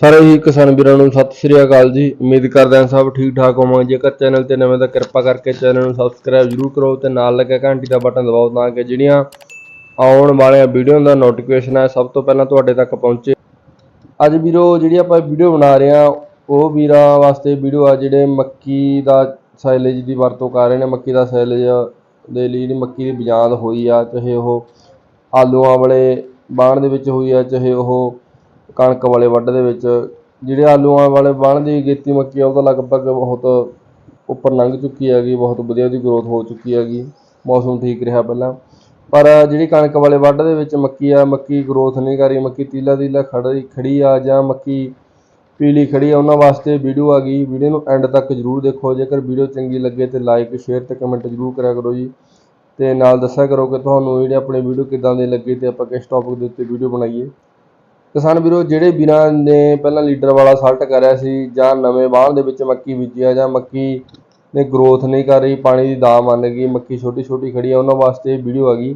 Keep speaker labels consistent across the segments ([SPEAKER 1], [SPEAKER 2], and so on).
[SPEAKER 1] ਸਾਰੇ ਹੀ ਕਿਸਾਨ ਵੀਰਾਂ ਨੂੰ ਸਤਿ ਸ੍ਰੀ ਅਕਾਲ ਜੀ। ਉਮੀਦ ਕਰਦੇ ਹਾਂ ਸਭ ਠੀਕ ਠਾਕ ਹੋਵਾਂਗੇ। ਜੇਕਰ ਚੈਨਲ ਤੇ ਨਵੇਂ ਤਾਂ ਕਿਰਪਾ ਕਰਕੇ ਚੈਨਲ ਨੂੰ ਸਬਸਕ੍ਰਾਈਬ ਜਰੂਰ ਕਰੋ ਤੇ ਨਾਲ ਲੱਗਾ ਘੰਟੀ ਦਾ ਬਟਨ ਦਬਾਓ ਤਾਂ ਕਿ ਜਿਹੜੀਆਂ ਆਉਣ ਵਾਲੀਆਂ ਵੀਡੀਓ ਦਾ ਨੋਟੀਫਿਕੇਸ਼ਨ ਹੈ, ਸਭ ਤੋਂ ਪਹਿਲਾਂ ਤੁਹਾਡੇ ਤੱਕ ਪਹੁੰਚੇ। ਅੱਜ ਵੀਰੋ, ਜਿਹੜੀ ਆਪਾਂ ਵੀਡੀਓ ਬਣਾ ਰਹੇ ਹਾਂ, ਉਹ ਵੀਰਾਂ ਵਾਸਤੇ ਵੀਡੀਓ ਆ ਜਿਹੜੇ ਮੱਕੀ ਦਾ ਸਾਈਲੇਜ ਦੀ ਵਰਤੋਂ ਕਰ ਰਹੇ ਨੇ। ਮੱਕੀ ਦਾ ਸਾਈਲੇਜ ਦੇ ਲਈ ਜਿਹੜੀ ਮੱਕੀ ਦੀ ਬਜਾਂਦ ਹੋਈ ਆ, ਚਾਹੇ ਉਹ ਆਲੂਆਂ ਵਾਲੇ ਬਾਣ ਦੇ ਵਿੱਚ ਹੋਈ ਆ, ਚਾਹੇ ਉਹ ਕਣਕ ਵਾਲੇ ਵੱਢ ਦੇ ਵਿੱਚ, ਜਿਹੜੇ ਆਲੂਆਂ ਵਾਲੇ ਬਾਣ ਦੀ ਗੇਤੀ ਮੱਕੀ ਆ, ਉਹ ਤਾਂ ਲਗਭਗ ਬਹੁਤ ਉੱਪਰ ਲੰਘ ਚੁੱਕੀ ਹੈਗੀ, ਬਹੁਤ ਵਧੀਆ ਉਹਦੀ ਗਰੋਥ ਹੋ ਚੁੱਕੀ ਹੈਗੀ, ਮੌਸਮ ਠੀਕ ਰਿਹਾ ਪਹਿਲਾਂ। ਪਰ ਜਿਹੜੀ ਕਣਕ ਵਾਲੇ ਵੱਢ ਦੇ ਵਿੱਚ ਮੱਕੀ ਆ, ਮੱਕੀ ਗਰੋਥ ਨਹੀਂ ਕਰ ਰਹੀ ਮੱਕੀ ਤੀਲਾ ਤੀਲਾ ਖੜੀ ਖੜੀ ਆ, ਜਾਂ ਮੱਕੀ ਪੀਲੀ ਖੜੀ ਆ, ਉਹਨਾਂ ਵਾਸਤੇ ਵੀਡੀਓ ਆ ਗਈ। ਵੀਡੀਓ ਨੂੰ ਐਂਡ ਤੱਕ ਜਰੂਰ ਦੇਖੋ, ਜੇਕਰ ਵੀਡੀਓ ਚੰਗੀ ਲੱਗੇ ਤੇ ਲਾਈਕ ਸ਼ੇਅਰ ਤੇ ਕਮੈਂਟ ਜਰੂਰ ਕਰਿਆ ਕਰੋ ਜੀ। ਤੇ ਨਾਲ ਦੱਸਿਆ ਕਰੋ ਕਿ ਤੁਹਾਨੂੰ ਜਿਹੜੇ ਆਪਣੇ ਵੀਡੀਓ ਕਿੱਦਾਂ ਦੇ ਲੱਗੇ ਤੇ ਆਪਾਂ ਕਿਸ ਟੌਪਿਕ ਦੇ ਉੱਤੇ ਵੀਡੀਓ ਬਣਾਈਏ। ਕਿਸਾਨ ਵੀਰੋ, ਜਿਹੜੇ ਵੀਰਾਂ ਨੇ ਪਹਿਲਾਂ ਲੀਡਰ ਵਾਲਾ ਸਲਟ ਕਰਿਆ ਸੀ ਜਾਂ ਨਵੇਂ ਬਾਣ ਦੇ ਵਿੱਚ ਮੱਕੀ ਬੀਜਿਆ ਜਾਂ ਮੱਕੀ ਨੇ ਗਰੋਥ ਨਹੀਂ ਕਰ ਰਹੀ, ਪਾਣੀ ਦੀ ਦਾ ਮੰਨ ਗਈ, ਮੱਕੀ ਛੋਟੀ ਛੋਟੀ ਖੜੀ ਆ, ਉਹਨਾਂ ਵਾਸਤੇ ਇਹ ਵੀਡੀਓ ਆ ਗਈ।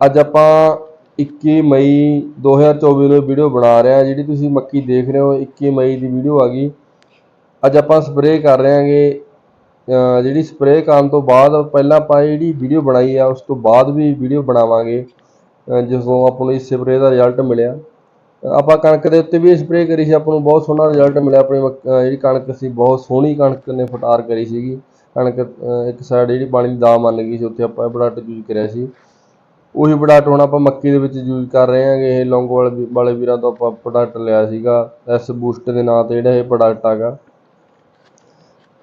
[SPEAKER 1] ਅੱਜ ਆਪਾਂ 21 ਮਈ 2024 ਨੂੰ ਵੀਡੀਓ ਬਣਾ ਰਹੇ ਹਾਂ ਜਿਹੜੀ ਤੁਸੀਂ ਮੱਕੀ ਦੇਖ ਰਹੇ ਹੋ 21 ਮਈ ਦੀ ਵੀਡੀਓ ਆ ਗਈ। ਅੱਜ ਆਪਾਂ ਸਪਰੇਅ ਕਰ ਰਹੇ ਹਾਂਗੇ ਜਿਹੜੀ ਸਪਰੇਅ ਕਰਨ ਤੋਂ ਬਾਅਦ ਪਹਿਲਾਂ ਆਪਾਂ ਜਿਹੜੀ ਵੀਡੀਓ ਬਣਾਈ ਆ, ਉਸ ਤੋਂ ਬਾਅਦ ਵੀ ਵੀਡੀਓ ਬਣਾਵਾਂਗੇ, ਅਹ ਜਦੋਂ ਆਪਾਂ ਨੂੰ ਇਸ ਸਪਰੇਅ ਦਾ ਰਿਜ਼ਲਟ ਮਿਲਿਆ। ਆਪਾਂ ਕਣਕ ਦੇ ਉੱਤੇ ਵੀ ਸਪਰੇਅ ਕਰੀ ਸੀ, ਆਪਾਂ ਨੂੰ ਬਹੁਤ ਸੋਹਣਾ ਰਿਜ਼ਲਟ ਮਿਲਿਆ ਆਪਣੀ ਮੱਕ- ਜਿਹੜੀ ਕਣਕ ਸੀ, ਬਹੁਤ ਸੋਹਣੀ ਕਣਕ ਨੇ ਫਟਾਰ ਕਰੀ ਸੀਗੀ। ਕਣਕ ਇੱਕ ਸਾਈਡ ਜਿਹੜੀ ਪਾਣੀ ਦੀ ਦਾਮ ਮੰਨ ਗਈ ਸੀ, ਉੱਥੇ ਆਪਾਂ ਇਹ ਪ੍ਰੋਡਕਟ ਯੂਜ਼ ਕਰਿਆ ਸੀ। ਉਹੀ ਪ੍ਰੋਡਕਟ ਹੁਣ ਆਪਾਂ ਮੱਕੀ ਦੇ ਵਿੱਚ ਯੂਜ਼ ਕਰ ਰਹੇ ਹਾਂਗੇ, ਇਹ ਲੌਂਗ ਵਾਲੇ ਵੀ- ਵਾਲੇ ਵੀਰਾਂ ਤੋਂ ਆਪਾਂ ਪ੍ਰੋਡਕਟ ਲਿਆ ਸੀਗਾ ਐਸ ਬੂਸਟ ਦੇ ਨਾਂ ਤੇ ਜਿਹੜਾ ਇਹ ਪ੍ਰੋਡਕਟ ਹੈਗਾ।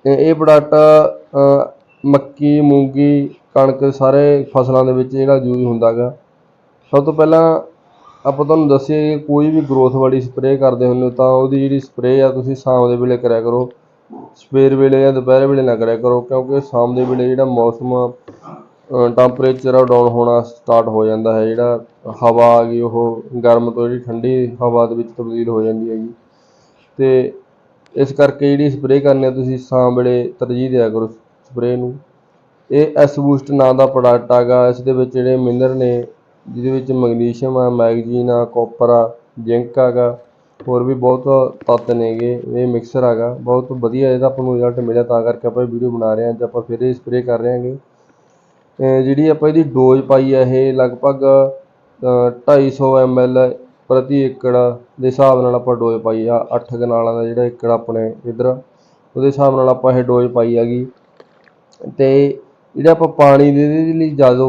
[SPEAKER 1] ਤੇ ਇਹ ਪ੍ਰੋਡਕਟ ਮੱਕੀ, ਮੂੰਗੀ, ਕਣਕ ਸਾਰੇ ਫਸਲਾਂ ਦੇ ਵਿੱਚ ਜਿਹੜਾ ਯੂਜ਼ ਹੁੰਦਾਗਾ ਸਭ ਤੋਂ ਪਹਿਲਾਂ ਆਪਾਂ ਤੁਹਾਨੂੰ ਦੱਸੀਏ ਕਿ ਕੋਈ ਵੀ ਗਰੋਥ ਵਾਲੀ ਸਪਰੇਅ ਕਰਦੇ ਹੁੰਦੇ ਹੋ ਤਾਂ ਉਹਦੀ ਜਿਹੜੀ ਸਪਰੇਅ ਆ ਤੁਸੀਂ ਸ਼ਾਮ ਦੇ ਵੇਲੇ ਕਰਿਆ ਕਰੋ। ਸਵੇਰ ਵੇਲੇ ਜਾਂ ਦੁਪਹਿਰ ਵੇਲੇ ਨਾ ਕਰਿਆ ਕਰੋ ਕਿਉਂਕਿ ਸ਼ਾਮ ਦੇ ਵੇਲੇ ਜਿਹੜਾ ਮੌਸਮ ਟੈਂਪਰੇਚਰ ਆ ਡਾਊਨ ਹੋਣਾ ਸਟਾਰਟ ਹੋ ਜਾਂਦਾ ਹੈ। ਜਿਹੜਾ ਹਵਾ ਆ ਗਈ, ਉਹ ਗਰਮ ਤੋਂ ਜਿਹੜੀ ਠੰਡੀ ਹਵਾ ਦੇ ਵਿੱਚ ਤਬਦੀਲ ਹੋ ਜਾਂਦੀ ਹੈਗੀ। ਤੇ ਇਸ ਕਰਕੇ ਜਿਹੜੀ ਸਪਰੇਅ ਕਰਨੀ ਆ, ਤੁਸੀਂ ਸ਼ਾਮ ਵੇਲੇ ਤਰਜੀਹ ਦਿਆ ਕਰੋ ਸਪਰੇਅ ਨੂੰ। ਇਹ ਐਸ ਬੂਸਟ ਨਾਂ ਦਾ ਪ੍ਰੋਡਕਟ ਹੈਗਾ ਇਸ ਦੇ ਵਿੱਚ ਜਿਹੜੇ ਮਿਨਰ ਨੇ ਜਿਹਦੇ ਵਿੱਚ ਮੈਗਨੀਸ਼ੀਅਮ ਆ, ਮੈਗਜ਼ੀਨ ਆ, ਕੋਪਰ ਆ, ਜ਼ਿੰਕ ਹੈਗਾ, ਹੋਰ ਵੀ ਬਹੁਤ ਤੱਤ ਨੇਗੇ, ਇਹ ਮਿਕਸਰ ਹੈਗਾ, ਬਹੁਤ ਵਧੀਆ ਇਹਦਾ ਆਪਾਂ ਨੂੰ ਰਿਜ਼ਲਟ ਮਿਲਿਆ, ਤਾਂ ਕਰਕੇ ਆਪਾਂ ਇਹ ਵੀਡੀਓ ਬਣਾ ਰਹੇ ਹਾਂ, ਅੱਜ ਆਪਾਂ ਫਿਰ ਇਹ ਸਪਰੇਅ ਕਰ ਰਹੇ ਹਾਂਗੇ। ਜਿਹੜੀ ਆਪਾਂ ਇਹਦੀ ਡੋਜ਼ ਪਾਈ ਆ, ਇਹ ਲਗਭਗ, ਅਹ 250 ml ਪ੍ਰਤੀ ਏਕੜ ਦੇ ਹਿਸਾਬ ਨਾਲ ਆਪਾਂ ਡੋਜ਼ ਪਾਈ ਆ 8 ਕਨਾਲਾਂ ਦਾ ਜਿਹੜਾ ਏਕੜ ਆਪਣੇ ਇਧਰ ਉਹਦੇ ਹਿਸਾਬ ਨਾਲ ਆਪਾਂ ਇਹ ਡੋਜ਼ ਪਾਈ ਹੈਗੀ। ਤੇ ਜਿਹੜਾ ਆਪਾਂ ਪਾਣੀ ਦੇ ਇਹਦੇ ਲਈ ਜ਼ਿਆਦਾ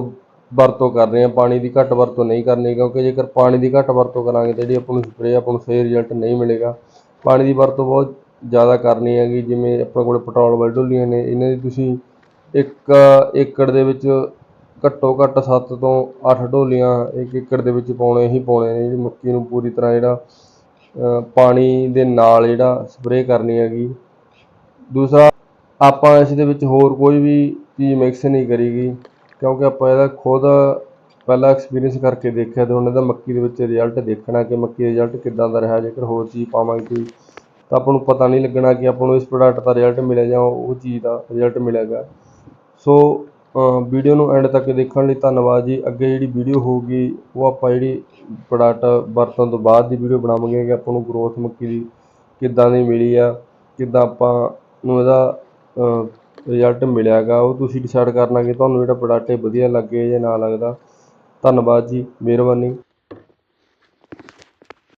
[SPEAKER 1] ਵਰਤੋਂ ਕਰ ਰਹੇ ਹਾਂ, ਪਾਣੀ ਦੀ ਘੱਟ ਵਰਤੋਂ ਨਹੀਂ ਕਰਨੀ ਕਿਉਂਕਿ ਜੇਕਰ ਪਾਣੀ ਦੀ ਘੱਟ ਵਰਤੋਂ ਕਰਾਂਗੇ ਤਾਂ ਜਿਹੜੀ ਆਪਾਂ ਨੂੰ ਸਪਰੇਅ ਆਪਾਂ ਨੂੰ ਸਹੀ ਰਿਜ਼ਲਟ ਨਹੀਂ ਮਿਲੇਗਾ। ਪਾਣੀ ਦੀ ਵਰਤੋਂ ਬਹੁਤ ਜ਼ਿਆਦਾ ਕਰਨੀ ਹੈਗੀ, ਜਿਵੇਂ ਆਪਣੇ ਕੋਲ ਪੈਟਰੋਲ ਵਾਲੀ ਢੋਲੀਆਂ ਨੇ, ਇਹਨਾਂ ਦੀ ਤੁਸੀਂ ਇੱਕ ਏਕੜ ਦੇ ਵਿੱਚ ਘੱਟੋ ਘੱਟ 7 ਤੋਂ 8 ਢੋਲੀਆਂ ਇੱਕ ਏਕੜ ਦੇ ਵਿੱਚ ਪਾਉਣੇ ਹੀ ਪਾਉਣੇ ਨੇ, ਜਿਹੜੀ ਮੱਕੀ ਨੂੰ ਪੂਰੀ ਤਰ੍ਹਾਂ ਜਿਹੜਾ ਪਾਣੀ ਦੇ ਨਾਲ ਜਿਹੜਾ ਸਪਰੇਅ ਕਰਨੀ ਹੈਗੀ। ਦੂਸਰਾ, ਆਪਾਂ ਇਸ ਦੇ ਵਿੱਚ ਹੋਰ ਕੋਈ ਵੀ ਚੀਜ਼ ਮਿਕਸ ਨਹੀਂ ਕਰੀਗੀ। ਕਿਉਂਕਿ ਆਪਾਂ ਇਹਦਾ ਖੁਦ ਪਹਿਲਾਂ ਐਕਸਪੀਰੀਅੰਸ ਕਰਕੇ ਦੇਖਿਆ ਤੇ ਹੁਣ ਇਹਦਾ ਮੱਕੀ ਦੇ ਵਿੱਚ ਰਿਜ਼ਲਟ ਦੇਖਣਾ ਕਿ ਮੱਕੀ ਦਾ ਰਿਜ਼ਲਟ ਕਿੱਦਾਂ ਦਾ ਰਿਹਾ, ਜੇਕਰ ਹੋਰ ਚੀਜ਼ ਪਾਵਾਂਗੇ ਕੋਈ, ਤਾਂ ਆਪਾਂ ਨੂੰ ਪਤਾ ਨਹੀਂ ਲੱਗਣਾ ਕਿ ਆਪਾਂ ਨੂੰ ਇਸ ਪ੍ਰੋਡਕਟ ਦਾ ਰਿਜ਼ਲਟ ਮਿਲਿਆ ਜਾਂ ਉਹ ਚੀਜ਼ ਦਾ ਰਿਜ਼ਲਟ ਮਿਲੇਗਾ ਸੋ ਵੀਡੀਓ ਨੂੰ ਐਂਡ ਤੱਕ ਦੇਖਣ ਲਈ ਧੰਨਵਾਦ ਜੀ। ਅੱਗੇ ਜਿਹੜੀ ਵੀਡੀਓ ਹੋਊਗੀ, ਉਹ ਆਪਾਂ ਜਿਹੜੀ ਪ੍ਰੋਡਕਟ ਵਰਤਣ ਤੋਂ ਬਾਅਦ ਦੀ ਵੀਡੀਓ ਬਣਾਵਾਂਗੇ ਕਿ ਆਪਾਂ ਨੂੰ ਗਰੋਥ ਮੱਕੀ ਦੀ ਕਿੱਦਾਂ ਦੀ ਮਿਲੀ ਆ, ਕਿੱਦਾਂ ਆਪਾਂ ਨੂੰ ਇਹਦਾ ਰਿਜ਼ਲਟ ਮਿਲਿਆ ਗਾ ਉਹ ਤੁਸੀਂ ਡਿਸਾਈਡ ਕਰਨਾ ਕਿ ਤੁਹਾਨੂੰ ਜਿਹੜਾ ਪ੍ਰੋਡਕਟ ਹੈ ਵਧੀਆ ਲੱਗੇ ਜਾਂ ਨਾ ਲੱਗਦਾ। ਧੰਨਵਾਦ ਜੀ, ਮਿਹਰਬਾਨੀ।